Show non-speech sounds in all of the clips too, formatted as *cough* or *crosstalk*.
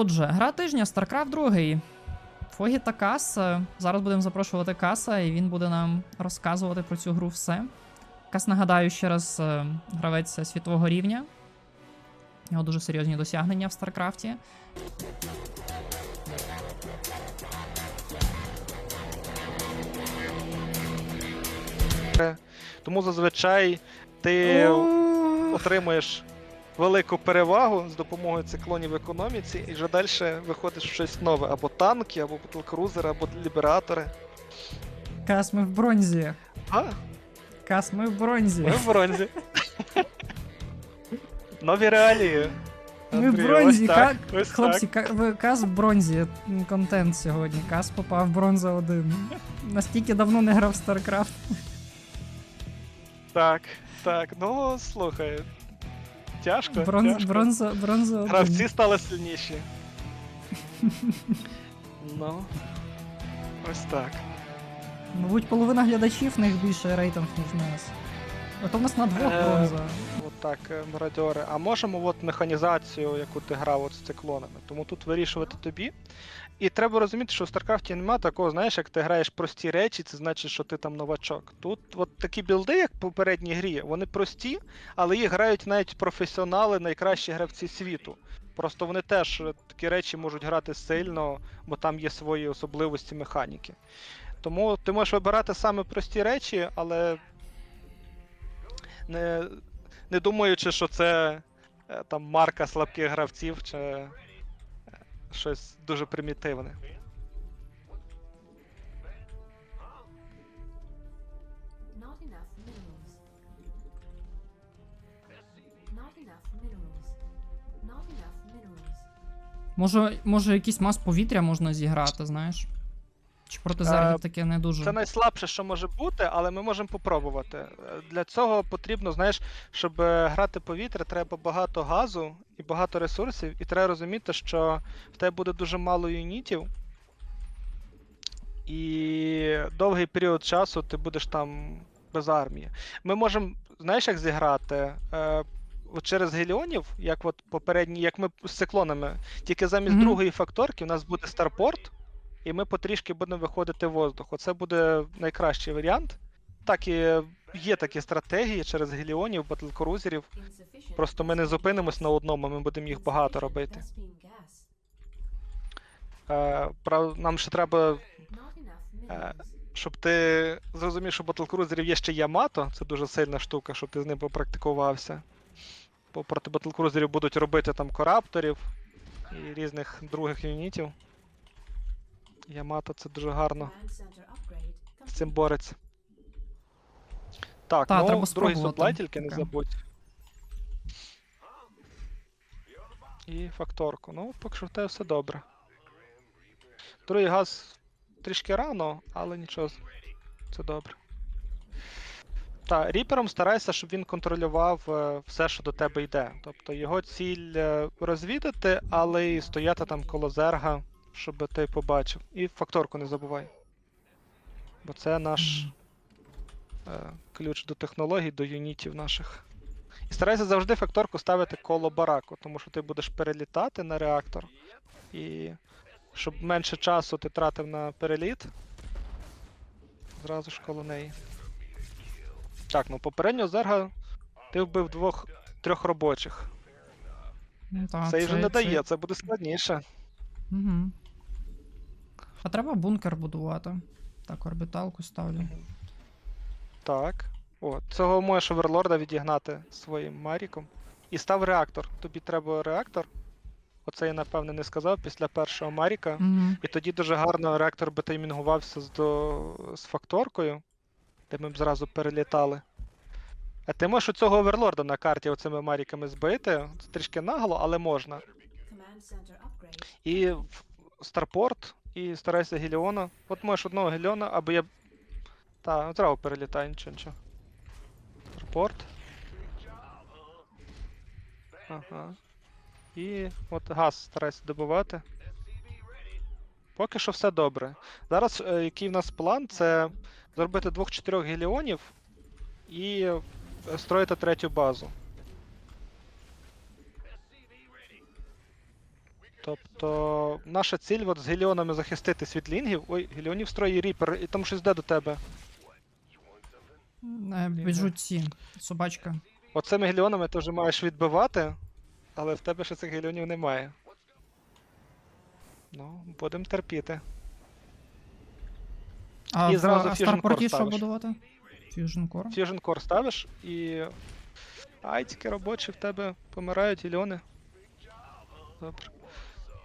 Отже, гра тижня StarCraft 2. Фогі та Кас. Зараз будемо запрошувати Каса, і він буде нам розказувати про цю гру все. Кас, нагадаю, ще раз е, гравець світового рівня. У нього дуже серйозні досягнення в Старкрафті. Тому зазвичай ти отримуєш велику перевагу з допомогою циклонів в економіці, і вже далі виходиш в щось нове. Або танки, або батлкрузери, або лібератори. Кас, ми в бронзі. А, Кас, ми в бронзі. ми в бронзі. Нові реалії. Ми в бронзі. так, Ка- Хлопці, ка- Кас в бронзі. Контент сьогодні. Кас попав в бронза 1. Настільки давно не грав в StarCraft. Так, так. Ну, слухай. Тяжко. Брон... тяжко. бронза, бронза Гравці стали сильніші. ну. Ось так. Мабуть, половина глядачів в них більше рейтинг, ніж в нас. Ото в нас на двох Е, бронза. От так, е, мародьори. А можемо от механізацію, яку ти грав от з циклонами. Тому тут вирішувати тобі. І треба розуміти, що в StarCraft немає такого, знаєш, як ти граєш прості речі, це значить, що ти там новачок. Тут от такі білди, як в попередній грі, вони прості, але їх грають навіть професіонали, найкращі гравці світу. Просто вони теж е, такі речі можуть грати сильно, бо там є свої особливості механіки. Тому ти можеш вибирати саме прості речі, але не, не думаючи, що це е, там марка слабких гравців чи е, щось дуже примітивне. Може, може якийсь мас повітря можна зіграти, знаєш? Чи проти Е, таке не дуже. Це найслабше, що може бути, але ми можемо попробувати. Е, Для цього потрібно, знаєш, щоб е, грати повітря, треба багато газу і багато ресурсів, і треба розуміти, що в тебе буде дуже мало юнітів. І довгий період часу ти будеш там без армії. Ми можемо, знаєш, як зіграти? Е, от через геліонів, як от попередні, як ми з циклонами, тільки замість Мгм. другої факторки у нас буде старпорт, і ми потрішки будемо виходити в воздух. Оце буде найкращий варіант. Так і є такі стратегії через геліонів, батлкрузерів. Просто ми не зупинимось на одному, ми будемо їх багато робити. Е, нам ще треба, Е, щоб ти зрозумів, що батлкрузерів є ще Ямато, це дуже сильна штука, щоб ти з ним попрактикувався. Бо проти батлкрузерів будуть робити там корапторів і різних других юнітів. Ямато це дуже гарно. З цим бореться. Так, Та, ну, треба другий суплай тільки не забудь. І факторку. Ну, поки що в тебе все добре. Другий газ трішки рано, але нічого. Це добре. Так, ріпером старайся, щоб він контролював е, все, що до тебе йде. Тобто його ціль е, розвідати, але і стояти там коло зерга, щоб ти побачив. І факторку не забувай. Бо це наш е, ключ до технологій, до юнітів наших. І старайся завжди факторку ставити коло бараку, тому що ти будеш перелітати на реактор. І щоб менше часу ти тратив на переліт. Зразу ж коло неї. Так, ну попереднього зерга ти вбив двох трьох робочих. Ну, та, це вже не дає, це буде складніше. Угу. А треба бункер будувати. Так, орбіталку ставлю. Так. О, цього можеш оверлорда відігнати своїм Маріком. І став реактор. Тобі треба реактор. Оце я напевне не сказав після першого Маріка. Угу. І тоді дуже гарно реактор би таймінгувався з, до... з факторкою, де ми б зразу перелітали. А ти можеш у цього оверлорда на карті оцими маріками збити. Це трішки нагло, але можна. І в Старпорт, і старайся Геліона. От можеш одного Геліона, або я. Та, зразу перелітай, нічого, нічого. Старпорт. Ага. І от газ старайся добувати. Поки що все добре. Зараз е, який в нас план, це зробити двох-чотирьох геліонів і е, строїти третю базу. Тобто, наша ціль от з геліонами захиститись від лінгів. Ой, геліонів строї ріпер, і там щось йде до тебе. Е, Біжуть ці. Собачка. Оцими геліонами ти вже маєш відбивати, але в тебе ще цих геліонів немає. Ну, будемо терпіти. А І в зразу а Fusion Старпорті що ставиш. будувати? Fusion Core. Fusion Core ставиш і. Айтики робочі в тебе помирають, геліони. Добре.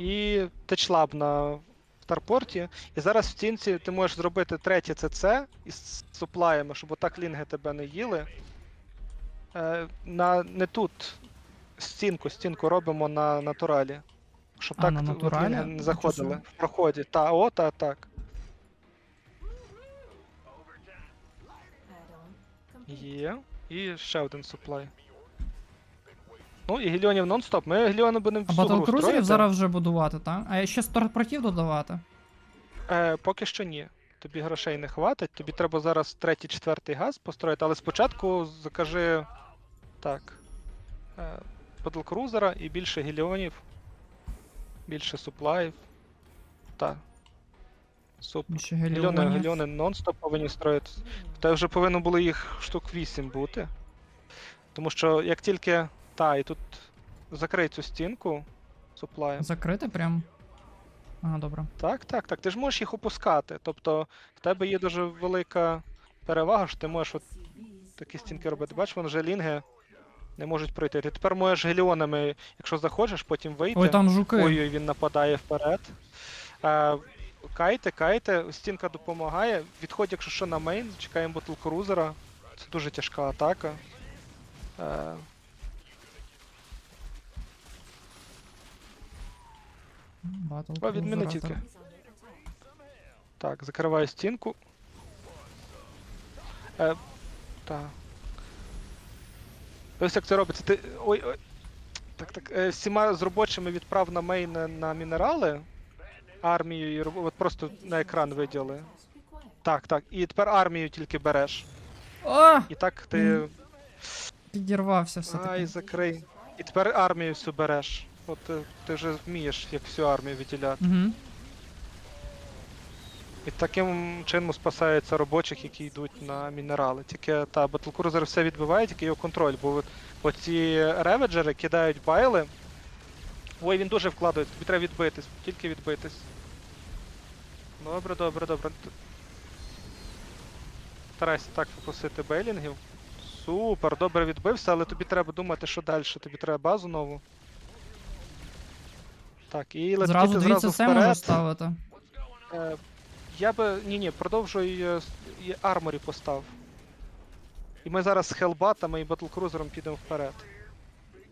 І течлаб на старпорті. І зараз в стінці ти можеш зробити третє ЦЦ із суплаями, щоб отак лінги тебе не їли. Е, на, не тут. Стінку, стінку робимо на натуралі. Щоб А, так на натуралі? лінги не заходили в проході. Та, о, та, так. Є. І ще один суплай. Ну і геліонів нон-стоп. Ми геліони будемо А всю гру батлкрузерів зараз вже будувати, так? А ще старпортів додавати. Е, поки що ні. Тобі грошей не хватить, тобі треба зараз третій, четвертий газ построїти, але спочатку закажи так. Е, батлкрузера і більше геліонів, більше суплаїв. Так. Супер. Ще геліони нон-стоп повинні строїти. Та вже повинно було їх штук 8 бути. Тому що як тільки. Та, і тут закрий цю стінку суплаєм. Закрити прям. Ага, добре. Так, так, так. Ти ж можеш їх опускати. Тобто в тебе є дуже велика перевага, що ти можеш от такі стінки робити. Бачиш, вони вже лінги не можуть пройти. Ти тепер можеш геліонами, якщо захочеш, потім вийти. Ой, там жуки. Ой-ой, він нападає вперед. Е, кайте, кайте, стінка допомагає. Відходь, якщо що на мейн, чекаємо батлкрузера. Це дуже тяжка атака. Е, Батл О, відміни Cruiser, тільки. так. Закриваю стінку. Е, так. Ось як це робиться. Ти. Ой, ой. Так, так. Е, всіма з робочими відправ на мейн на- на мінерали. Армію і роб- от просто на екран виділи. Так, так. І тепер армію тільки береш. А! І так ти. Підірвався все Ай, закрий. І тепер армію всю береш. Е, ти вже вмієш як всю армію виділяти. Угу. І таким чином спасаються робочих, які йдуть на мінерали. Тільки та Батлкрузер все відбиває, тільки його контроль. Бо оці реведжери кидають байли. Ой, він дуже вкладається, тобі треба відбитись, тільки відбитись. Добре, добре, добре. Старайся так фокусити бейлінгів. Супер, добре відбився, але тобі треба думати, що далі. Тобі треба базу нову. Так, і летіти Зразу дві зразу це можу ставити. Е, я би. Ні, ні, продовжуй е, і арморі постав. І ми зараз з хелбатами і батлкрузером підемо вперед.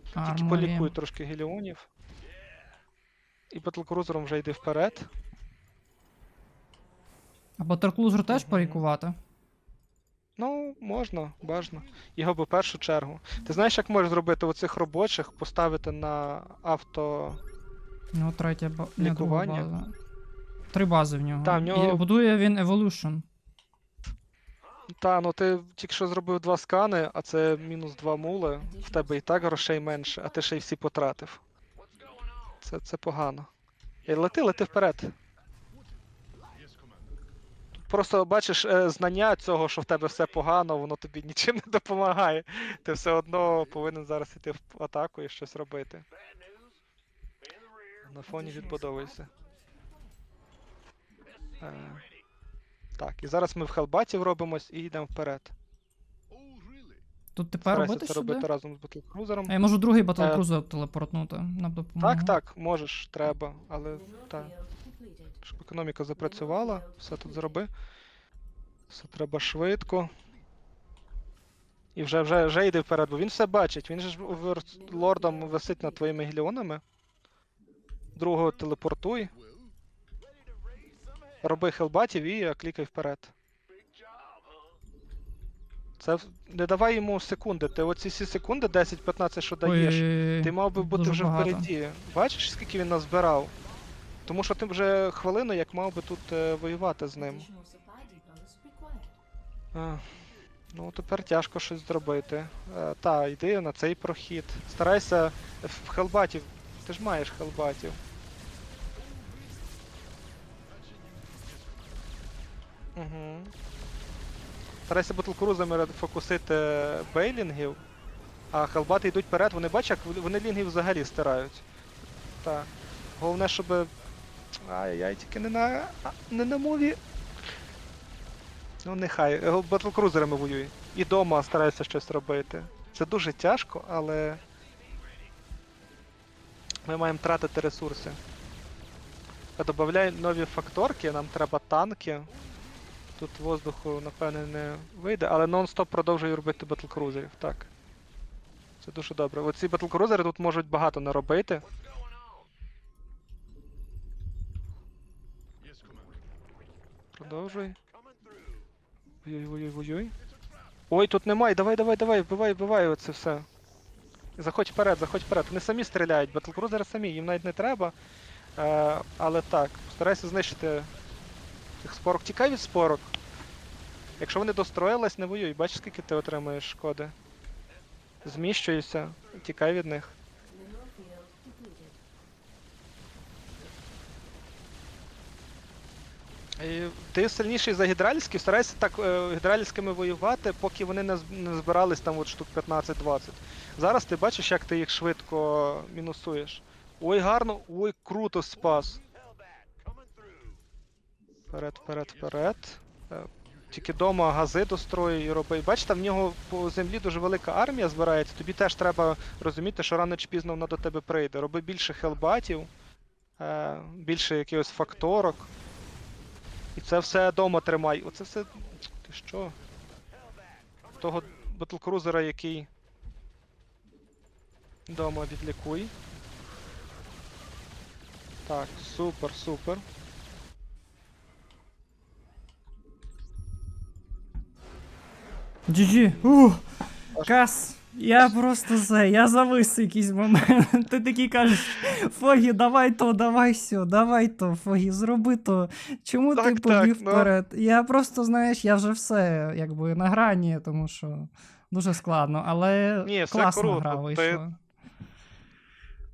Тільки Арморі. полікуй трошки геліонів. І батлкрузером вже йди вперед. А Батлкрузер теж Мгм. порікувати? Ну, можна, бажано. Його би в першу чергу. Ти знаєш, як можеш зробити оцих робочих, поставити на авто. Ну, третя ба... друга Лікування. база. Три бази в нього. Та, в нього- І будує він Evolution. Та, ну ти тільки що зробив два скани, а це мінус два мули. В тебе і так грошей менше, а ти ще й всі потратив. Це, це погано. І лети, лети вперед. Просто бачиш, е, знання цього, що в тебе все погано, воно тобі нічим не допомагає. Ти все одно повинен зараз йти в атаку і щось робити. На фоні відбудовуйся. Е, так, і зараз ми в хелбатів робимось і йдемо вперед. Тут тепер Старайся робити це сюди? робити разом з батлкрузером. А я можу другий Батлкрузер телепортнути. Нам допомогу. Так, так, можеш, треба, але так. Щоб економіка запрацювала, все тут зроби. Все треба швидко. І вже, вже, вже йди вперед, бо він все бачить. Він же ж лордом висить над твоїми геліонами. Другого телепортуй. Роби хелбатів і клікай вперед. Це не давай йому секунди. Ти оці всі секунди 10-15, що даєш. Ой, Ти мав би бути дуже вже багато. впереді. Бачиш, скільки він назбирав? Тому що ти вже хвилину, як мав би тут е, воювати з ним. А, ну, тепер тяжко щось зробити. Е, та, йди на цей прохід. Старайся в хелбатів. Ти ж маєш хелбатів. Угу. Старайся батлкрузами фокусити бейлінгів, а хелбати йдуть вперед, вони бачать, як вони лінгів взагалі стирають. Так. Головне, щоб. Ай-яй, тільки не на. Не на мові. Ну нехай. Е, Батлкрузерами воюй. І дома старайся щось робити. Це дуже тяжко, але. Ми маємо тратити ресурси. Додай нові факторки, нам треба танки. Тут воздуху, напевне, не вийде, але нон-стоп продовжує робити батлкрузерів, так. Це дуже добре. Оці батлкрузери тут можуть багато наробити. Продовжуй. Ой, ой, ой, ой. Тут немає. Давай, давай, давай, вбивай, вбивай оце все. Заходь вперед, заходь вперед. Вони самі стріляють, батлкрузери самі, їм навіть не треба. Е, але так, старайся знищити цих спорок. Тікай від спорок. Якщо вони достроїлись, не воюй. Бачиш, скільки ти отримуєш шкоди. Зміщуйся, тікай від них. І ти сильніший за гідральських, старайся так е, гідральськими воювати, поки вони не збирались там от штук 15-20. Зараз ти бачиш, як ти їх швидко мінусуєш. Ой, гарно, ой, круто спас. Вперед, вперед, вперед. Е, Тільки дома гази достроює і робить. Бачите, в нього по землі дуже велика армія збирається. Тобі теж треба розуміти, що рано чи пізно вона до тебе прийде. Роби більше хелбатів, е, більше якихось факторок. І це все дома тримай. Оце все. Ти що? Того батлкрузера, який. Дома відлікуй. Так, супер, супер. GG. Ух, Кас. Я просто це, я завис якийсь момент. Ти такий кажеш, Фогі, давай то, давай сьо, давай то, Фогі, зроби то. Чому ти Так, так, побіг ну. вперед? Я просто, знаєш, я вже все якби на грані, тому що дуже складно, але Ні, все класна круто. гра вийшла.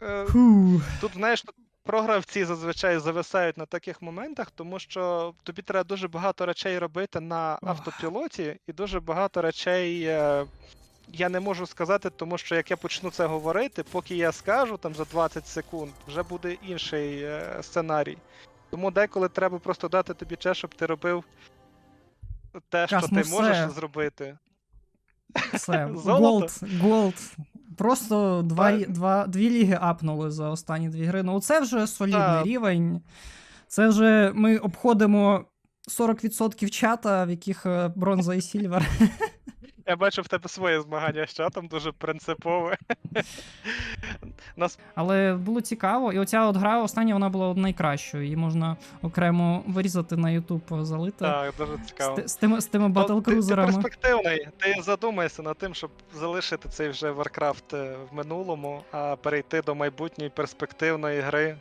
Е, Фу. Тут, знаєш, тут програвці зазвичай зависають на таких моментах, тому що тобі треба дуже багато речей робити на автопілоті, і дуже багато речей е, я не можу сказати, тому що як я почну це говорити, поки я скажу там за 20 секунд, вже буде інший е, сценарій. Тому деколи треба просто дати тобі час, щоб ти робив те, що ну ти можеш все. зробити. Все, *laughs* Золото. голд, голд. Просто два, Так. два, дві ліги апнули за останні дві гри. Ну, це вже солідний Так. рівень. Це вже ми обходимо 40% чата, в яких е, бронза і сільвер. Я бачу в тебе своє змагання з чатом, дуже принципове. Нас Але було цікаво. І оця от гра остання вона була найкращою. Її можна окремо вирізати на YouTube, залити. так, дуже цікаво. З, з тими, з тими батлкрузерами. ти- Ти, перспективний, ти задумайся над тим, щоб залишити цей вже Warcraft е, в минулому, а перейти до майбутньої перспективної гри.